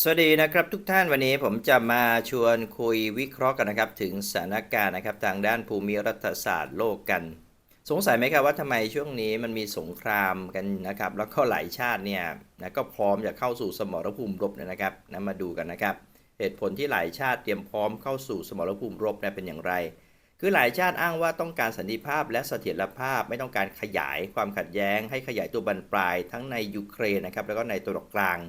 สวัสดีนะครับทุกท่านวันนี้ผมจะมาชวนคุยวิเคราะห์กันนะครับ ถึงสถานการณ์นะครับทางด้านภูมิรัฐศาสตร์โลกกัน สงสัยไหมครับว่าทำไมช่วงนี้มันมีสงครามกันนะครับ แล้วก็หลายชาติเนี่ยนะก็พร้อมจะเข้าสู่สมรภูมิรบนะครับนะมาดูกันนะครับ เหตุผลที่หลายชาติเตรียมพร้อมเข้าสู่สมรภูมิรบเนี่ยเป็นอย่างไร คือหลายชาติอ้างว่าต้องการสันติภาพและเสถียรภาพไม่ต้องการขยายความขัดแย้ง ให้ขยายตัวบรรปลายทั้งในยูเครนนะครับแล้วก็ในตะวันออกกลาง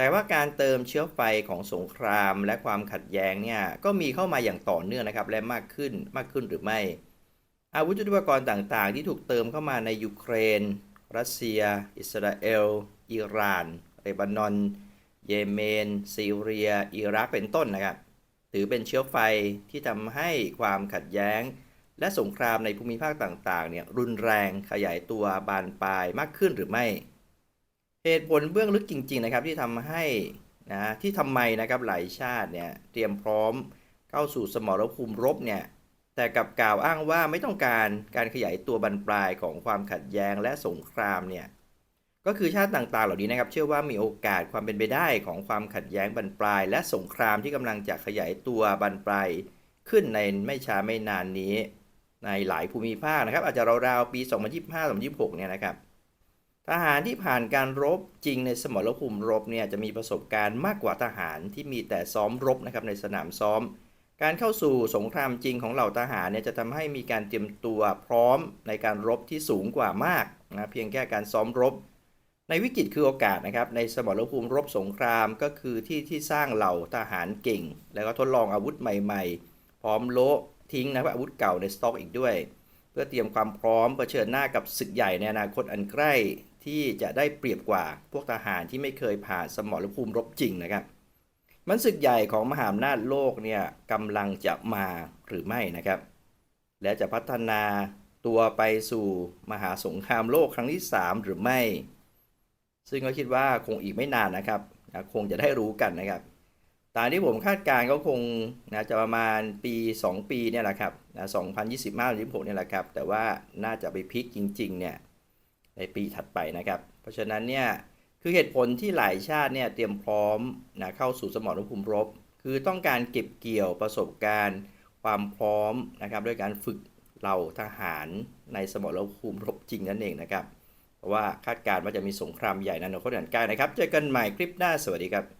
แต่ว่าการเติมเชื้อไฟของสงครามและความขัดแย้งเนี่ยก็มีเข้ามาอย่างต่อเนื่องนะครับและมากขึ้นมากขึ้นหรือไม่ อาวุธยุทโธปกรณ์ต่างๆ ที่ถูกเติมเข้ามาในยูเครน รัสเซีย อิสราเอล อิหร่านเลบานอน เยเมน ซีเรีย อิรักเป็นต้นนะครับถือเป็นเชื้อไฟที่ทำให้ความขัดแย้ง และสงครามในภูมิภาคต่างๆเนี่ยรุนแรงขยายตัวบานปลายมากขึ้นหรือไม่ เหตุผลเบื้องลึกจริง ๆ นะครับที่ทำให้นะที่ทำไมนะครับหลายชาติเนี่ยเตรียมพร้อมเข้าสู่สมรภูมิรบเนี่ยแต่กับกล่าวอ้างว่าไม่ต้องการการขยายตัวบรรปลายของความขัดแย้งและสงครามเนี่ยก็คือชาติต่างๆ เหล่านี้นะครับ เชื่อว่ามีโอกาสความเป็นไปได้ของความขัดแย้งบรรปลาย และสงครามที่กำลังจะขยายตัวบรรปลายขึ้นในไม่ช้าไม่นานนี้ ในหลายภูมิภาคนะครับ อาจจะราวๆปี 2025-2026 เนี่ยนะครับ ทหารที่ผ่านการรบจริงในสมรภูมิรบเนี่ยจะมีประสบการณ์มากกว่าทหารที่มีแต่ซ้อมรบนะครับในสนามซ้อม การเข้าสู่สงครามจริงของเหล่าทหารเนี่ยจะทำให้มีการเตรียมตัวพร้อมในการรบที่สูงกว่ามากนะเพียงแค่การซ้อมรบ ในวิกฤตคือโอกาสนะครับในสมรภูมิรบสงครามก็คือที่ที่สร้างเหล่าทหารเก่ง แล้วก็ทดลองอาวุธใหม่ ๆ พร้อมโละทิ้งนะครับอาวุธเก่าในสต็อกอีกด้วย เพื่อเตรียมความพร้อมเผชิญหน้ากับศึกใหญ่ในอนาคตอันใกล้ ที่จะได้เปรียบกว่าพวกทหารที่ไม่เคยผ่านสมรภูมิรบจริงนะครับ มันศึกใหญ่ของมหาอำนาจโลกเนี่ยกำลังจะมาหรือไม่นะครับ และจะพัฒนาตัวไปสู่มหาสงครามโลกครั้งที่ 3 หรือไม่ ซึ่งก็คิดว่าคงอีกไม่นานนะครับคงจะได้รู้กันนะครับตามที่ผมคาดการณ์ก็คงนะจะประมาณปี 2 ปีเนี่ยแหละครับนะ2025-26เนี่ยแหละครับ แต่ว่าน่าจะไปพลิกจริง ๆ เนี่ย ในปีถัดไปนะครับ เพราะฉะนั้นเนี่ยคือเหตุผลที่หลายชาติเนี่ยเตรียมพร้อมนะเข้าสู่สมรภูมิรบ คือต้องการเก็บเกี่ยวประสบการณ์ ความพร้อมนะครับด้วยการฝึกเหล่าทหารในสมรภูมิรบจริงนั่นเองนะครับ เพราะว่าคาดการณ์ว่าจะมีสงครามใหญ่ในอนาคตอันใกล้นะครับ เจอกันใหม่คลิปหน้าสวัสดีครับ